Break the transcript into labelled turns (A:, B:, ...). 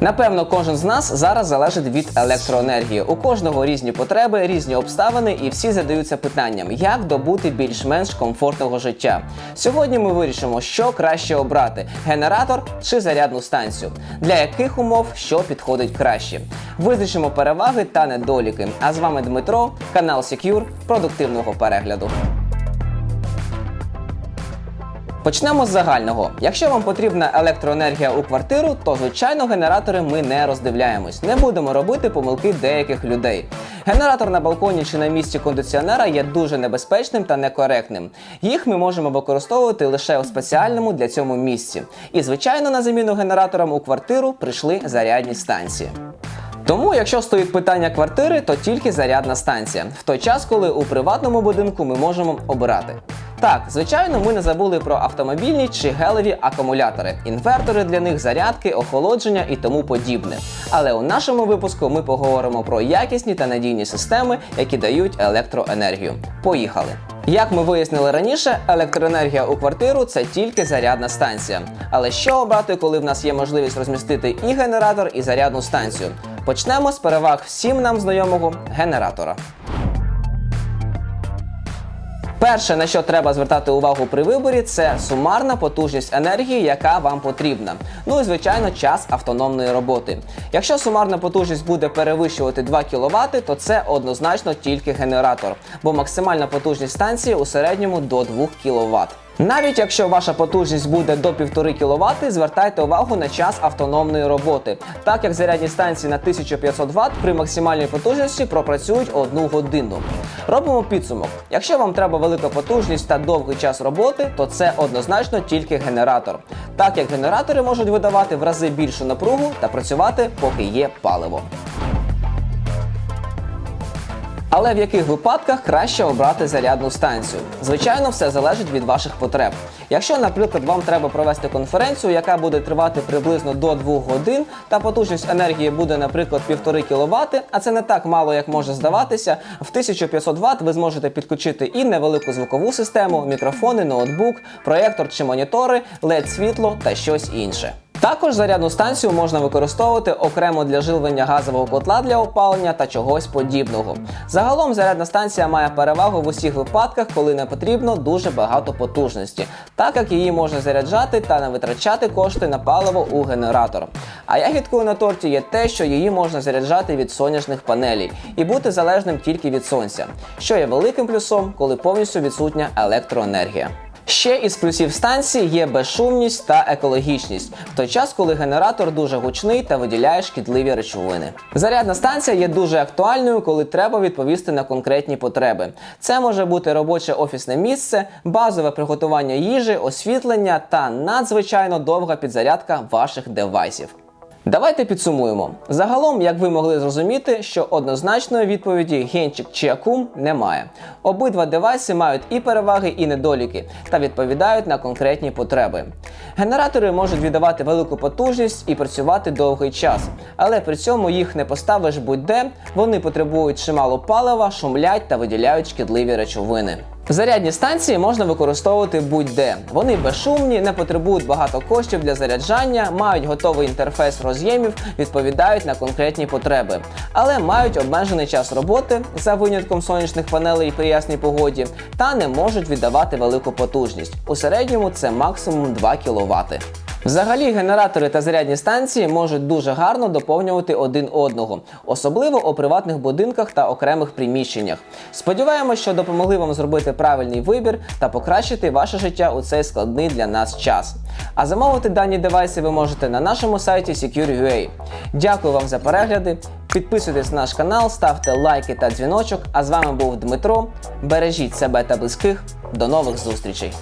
A: Напевно, кожен з нас зараз залежить від електроенергії. У кожного різні потреби, різні обставини, і всі задаються питанням, як добути більш-менш комфортного життя. Сьогодні ми вирішимо, що краще обрати: генератор чи зарядну станцію, для яких умов що підходить краще. Визначимо переваги та недоліки. А з вами Дмитро, канал Secure, продуктивного перегляду. Почнемо з загального. Якщо вам потрібна електроенергія у квартиру, то звичайно генератори ми не роздивляємось. Не будемо робити помилки деяких людей. Генератор на балконі чи на місці кондиціонера є дуже небезпечним та некоректним. Їх ми можемо використовувати лише у спеціальному для цьому місці. І звичайно, на заміну генераторам у квартиру прийшли зарядні станції. Тому, якщо стоїть питання квартири, то тільки зарядна станція, в той час, коли у приватному будинку ми можемо обирати. Так, звичайно, ми не забули про автомобільні чи гелеві акумулятори, інвертори для них, зарядки, охолодження і тому подібне. Але у нашому випуску ми поговоримо про якісні та надійні системи, які дають електроенергію. Поїхали! Як ми вияснили раніше, електроенергія у квартиру це тільки зарядна станція. Але що обрати, коли в нас є можливість розмістити і генератор, і зарядну станцію? Почнемо з переваг всім нам знайомого генератора. Перше, на що треба звертати увагу при виборі, це сумарна потужність енергії, яка вам потрібна. Ну і звичайно, час автономної роботи. Якщо сумарна потужність буде перевищувати 2 кВт, то це однозначно тільки генератор, бо максимальна потужність станції у середньому до 2 кВт. Навіть якщо ваша потужність буде до 1,5 кВт, звертайте увагу на час автономної роботи, так як зарядні станції на 1500 Вт при максимальній потужності пропрацюють 1 годину. Робимо підсумок. Якщо вам треба велика потужність та довгий час роботи, то це однозначно тільки генератор, так як генератори можуть видавати в рази більшу напругу та працювати, поки є паливо. Але в яких випадках краще обрати зарядну станцію? Звичайно, все залежить від ваших потреб. Якщо, наприклад, вам треба провести конференцію, яка буде тривати приблизно до 2 годин, та потужність енергії буде, наприклад, 1,5 кВт, а це не так мало, як може здаватися, в 1500 Вт ви зможете підключити і невелику звукову систему, мікрофони, ноутбук, проєктор чи монітори, led світло та щось інше. Також зарядну станцію можна використовувати окремо для живлення газового котла для опалення та чогось подібного. Загалом зарядна станція має перевагу в усіх випадках, коли не потрібно дуже багато потужності, так як її можна заряджати та не витрачати кошти на паливо у генератор. А ягідкою на торті є те, що її можна заряджати від сонячних панелей і бути залежним тільки від сонця, що є великим плюсом, коли повністю відсутня електроенергія. Ще із плюсів станції є безшумність та екологічність, в той час, коли генератор дуже гучний та виділяє шкідливі речовини. Зарядна станція є дуже актуальною, коли треба відповісти на конкретні потреби. Це може бути робоче офісне місце, базове приготування їжі, освітлення та надзвичайно довга підзарядка ваших девайсів. Давайте підсумуємо. Загалом, як ви могли зрозуміти, що однозначної відповіді генчик чи акум немає. Обидва девайси мають і переваги, і недоліки та відповідають на конкретні потреби. Генератори можуть віддавати велику потужність і працювати довгий час, але при цьому їх не поставиш будь-де, вони потребують чимало палива, шумлять та виділяють шкідливі речовини. Зарядні станції можна використовувати будь-де. Вони безшумні, не потребують багато коштів для заряджання, мають готовий інтерфейс роз'ємів, відповідають на конкретні потреби, але мають обмежений час роботи за винятком сонячних панелей при ясній погоді та не можуть віддавати велику потужність. У середньому це максимум 2 кВт. Взагалі, генератори та зарядні станції можуть дуже гарно доповнювати один одного, особливо у приватних будинках та окремих приміщеннях. Сподіваємось, що допомогли вам зробити правильний вибір та покращити ваше життя у цей складний для нас час. А замовити дані девайси ви можете на нашому сайті Secure.ua. Дякую вам за перегляди. Підписуйтесь на наш канал, ставте лайки та дзвіночок. А з вами був Дмитро. Бережіть себе та близьких. До нових зустрічей!